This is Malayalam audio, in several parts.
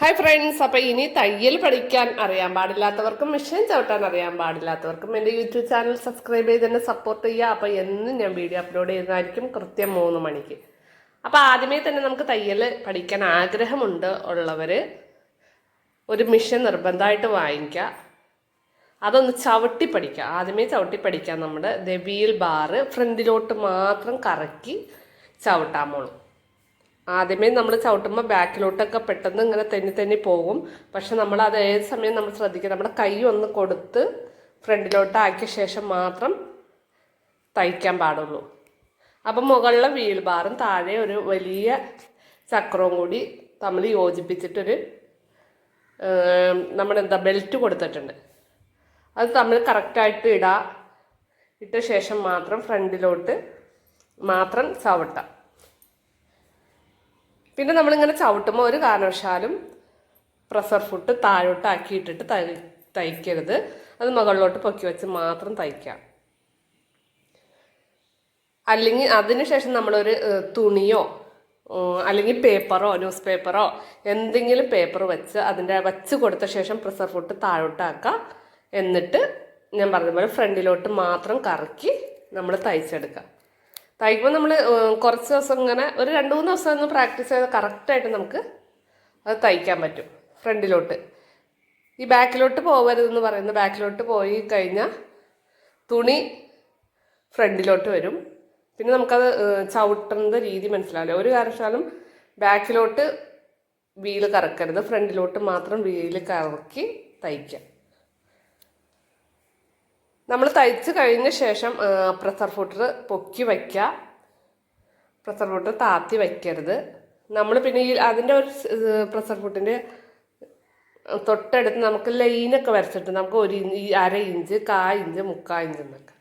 ഹായ് ഫ്രണ്ട്സ് അപ്പൊ ഇനി തയ്യൽ പഠിക്കാൻ അറിയാൻ പാടില്ലാത്തവർക്കും മെഷീൻ ചവിട്ടാൻ അറിയാൻ പാടില്ലാത്തവർക്കും എന്റെ യൂട്യൂബ് ചാനൽ സബ്സ്ക്രൈബ് ചെയ്ത് തന്നെ സപ്പോർട്ട് ചെയ്യുക. അപ്പൊ എന്നും ഞാൻ വീഡിയോ അപ്ലോഡ് ചെയ്യുന്നതായിരിക്കും കൃത്യം മൂന്ന് മണിക്ക്. അപ്പൊ ആദ്യമേ തന്നെ നമുക്ക് തയ്യൽ പഠിക്കാൻ ആഗ്രഹമുണ്ട് ഉള്ളവര്. ഒരു മിഷൻ നിർബന്ധമായിട്ട് വാങ്ങിക്കുക. അതൊന്ന് ചവിട്ടി പഠിക്കുക. ആദ്യമേ ചവിട്ടി പഠിക്കാം നമ്മുടെ ദബിയിൽ ബാറ് ഫ്രണ്ടിലോട്ട് മാത്രം കറക്കി ചവിട്ടാമോളും ആദ്യമേ നമ്മൾ ചവിട്ടുമ്പോൾ ബാക്കിലോട്ടൊക്കെ പെട്ടെന്ന് ഇങ്ങനെ തെന്നി തെന്നി പോകും. പക്ഷെ നമ്മൾ അത് ഏത് സമയം നമ്മൾ ശ്രദ്ധിക്കുക നമ്മുടെ കൈ ഒന്ന് കൊടുത്ത് ഫ്രണ്ടിലോട്ട് ആക്കിയ ശേഷം മാത്രം തയ്ക്കാൻ പാടുള്ളൂ. അപ്പം മുകളിലെ വീൽ ബാറും താഴെ ഒരു വലിയ ചക്രവും കൂടി തമ്മിൽ യോജിപ്പിച്ചിട്ടൊരു നമ്മളെന്താ ബെൽറ്റ് കൊടുത്തിട്ടുണ്ട്. അത് തമ്മിൽ കറക്റ്റായിട്ട് ഇടാം. ഇട്ട ശേഷം മാത്രം ഫ്രണ്ടിലോട്ട് മാത്രം ചവിട്ടാം. പിന്നെ നമ്മളിങ്ങനെ ചവിട്ടുമ്പോൾ ഒരു കാരണവശാലും പ്രഷർ ഫുട്ട് താഴോട്ട് ആക്കിയിട്ടിട്ട് തൈ തയ്ക്കരുത്. അത് മുകളിലോട്ട് പൊക്കി വെച്ച് മാത്രം തയ്ക്കാം. അല്ലെങ്കിൽ അതിനുശേഷം നമ്മളൊരു തുണിയോ അല്ലെങ്കിൽ പേപ്പറോ ന്യൂസ് പേപ്പറോ എന്തെങ്കിലും പേപ്പർ വെച്ച് അതിന്റെ വെച്ച് കൊടുത്ത ശേഷം പ്രഷർ ഫുട്ട് താഴോട്ടാക്കാം. എന്നിട്ട് ഞാൻ പറഞ്ഞ പോലെ ഫ്രണ്ടിലോട്ട് മാത്രം കറക്കി നമ്മൾ തയ്ച്ചെടുക്കാം. തയ്ക്കുമ്പോൾ നമ്മൾ കുറച്ച് ദിവസം ഇങ്ങനെ ഒരു രണ്ട് മൂന്ന് ദിവസം ഒന്ന് പ്രാക്ടീസ് ചെയ്ത് കറക്റ്റായിട്ട് നമുക്ക് അത് തയ്ക്കാൻ പറ്റും ഫ്രണ്ടിലോട്ട്. ഈ ബാക്കിലോട്ട് പോകരുതെന്ന് പറയുന്നത് ബാക്കിലോട്ട് പോയി കഴിഞ്ഞാൽ തുണി ഫ്രണ്ടിലോട്ട് വരും. പിന്നെ നമുക്കത് ചവിട്ടുന്ന രീതി മനസ്സിലാവില്ല. ഒരു കാരണവശാലും ബാക്കിലോട്ട് വീൽ കറക്കരുത് ഫ്രണ്ടിലോട്ട് മാത്രം വീൽ കറക്കി തയ്ക്കാം. നമ്മൾ തയ്ച്ച് കഴിഞ്ഞ ശേഷം പ്രസർ ഫുട്ടർ പൊക്കി വയ്ക്കുക പ്രസർ ഫുട്ടർ താത്തി വയ്ക്കരുത് നമ്മൾ പിന്നെ ഈ അതിന്റെ ഒരു പ്രസർ ഫുട്ടിന്റെ തൊട്ടടുത്ത് നമുക്ക് ലൈനൊക്കെ വരച്ചിട്ട് നമുക്ക് ഒരു അര ഇഞ്ച് കാ ഇഞ്ച് മുക്കാ ഇഞ്ച് എന്നൊക്കെ.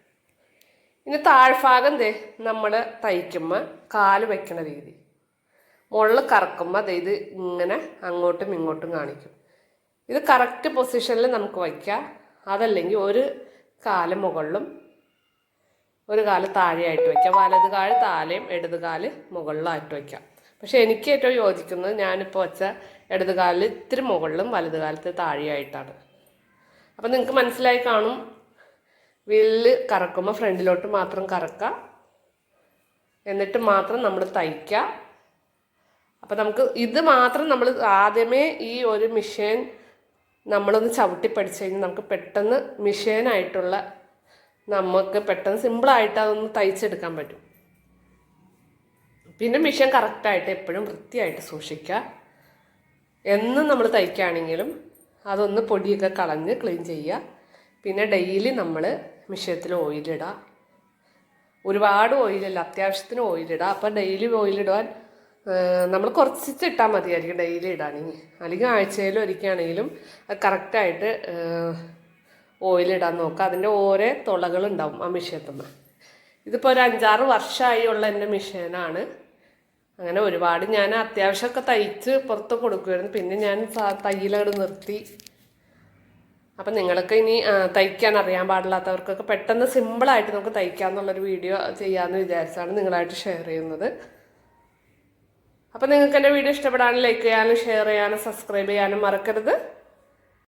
ഇനി താഴ്ഭാഗം ദേ നമ്മൾ തയ്ക്കുമ്പോൾ കാൽ വയ്ക്കണ രീതി. മുകളിൽ കറക്കുമ്പോൾ ദേ ഇത് ഇങ്ങനെ അങ്ങോട്ടും ഇങ്ങോട്ടും കാണിക്കും. ഇത് കറക്റ്റ് പൊസിഷനിൽ നമുക്ക് വയ്ക്കാം അതല്ലെങ്കിൽ ഒരു കാൽ മുകളിലും ഒരു കാൽ താഴെയായിട്ട് വയ്ക്കാം. വലത് കാൽ താഴെയും ഇടത് കാൽ മുകളിലായിട്ട് വയ്ക്കാം. പക്ഷെ എനിക്ക് ഏറ്റവും യോജിക്കുന്നത് ഞാനിപ്പോൾ വെച്ച ഇടത് കാലിൽ ഇത്തിരി മുകളിലും വലത് കാലത്ത് താഴെയായിട്ടാണ്. അപ്പം നിങ്ങൾക്ക് മനസ്സിലായി കാണും. വീലിൽ കറക്കുമ്പോൾ ഫ്രണ്ടിലോട്ട് മാത്രം കറക്കുക. എന്നിട്ട് മാത്രം നമ്മൾ തയ്ക്കുക. അപ്പം നമുക്ക് ഇത് മാത്രം നമ്മൾ ആദ്യമേ ഈ ഒരു മിഷീൻ നമ്മളൊന്ന് ചവിട്ടി പഠിച്ചു കഴിഞ്ഞാൽ നമുക്ക് പെട്ടെന്ന് മിഷീനായിട്ടുള്ള നമുക്ക് പെട്ടെന്ന് സിമ്പിളായിട്ട് അതൊന്ന് തയ്ച്ചെടുക്കാൻ പറ്റും. പിന്നെ മിഷൻ കറക്റ്റായിട്ട് എപ്പോഴും വൃത്തിയായിട്ട് സൂക്ഷിക്കുക. എന്നും നമ്മൾ തയ്ക്കുകയാണെങ്കിലും അതൊന്ന് പൊടിയൊക്കെ കളഞ്ഞ് ക്ലീൻ ചെയ്യുക. പിന്നെ ഡെയിലി നമ്മൾ മിഷ്യത്തിൽ ഓയിലിടുക. ഒരുപാട് ഓയിലല്ല അത്യാവശ്യത്തിന് ഓയിലിടുക. അപ്പോൾ ഡെയിലി ഓയിലിടുവാൻ നമ്മൾ കുറച്ചിട്ടാൽ മതിയായിരിക്കും ഡെയിലി ഇടാണെങ്കിൽ അല്ലെങ്കിൽ ആഴ്ചയിൽ ഒരിക്കുകയാണെങ്കിലും കറക്റ്റായിട്ട് ഓയിലിടാൻ നോക്കുക അതിന്റെ ഓരോ തുളകളുണ്ടാവും ആ മിഷ്യത്തുമ്പോൾ ഇതിപ്പോൾ ഒരു അഞ്ചാറ് വർഷമായി ഉള്ള എന്റെ മിഷീനാണ് അങ്ങനെ ഒരുപാട് ഞാൻ അത്യാവശ്യമൊക്കെ തയ്ച്ച് പുറത്ത് കൊടുക്കുമായിരുന്നു പിന്നെ ഞാൻ തയ്യലങ്ങട് നിർത്തി. അപ്പം നിങ്ങൾക്ക് ഇനി തയ്ക്കാൻ അറിയാൻ പാടില്ലാത്തവർക്കൊക്കെ പെട്ടെന്ന് സിമ്പിളായിട്ട് നമുക്ക് തയ്ക്കാമെന്നുള്ളൊരു വീഡിയോ ചെയ്യാമെന്ന് വിചാരിച്ചാണ് നിങ്ങളായിട്ട് ഷെയർ ചെയ്യുന്നത്. അപ്പം നിങ്ങൾക്ക് എന്റെ വീഡിയോ ഇഷ്ടപ്പെടാനും ലൈക്ക് ചെയ്യാനും ഷെയർ ചെയ്യാനും സബ്സ്ക്രൈബ് ചെയ്യാനും മറക്കരുത്.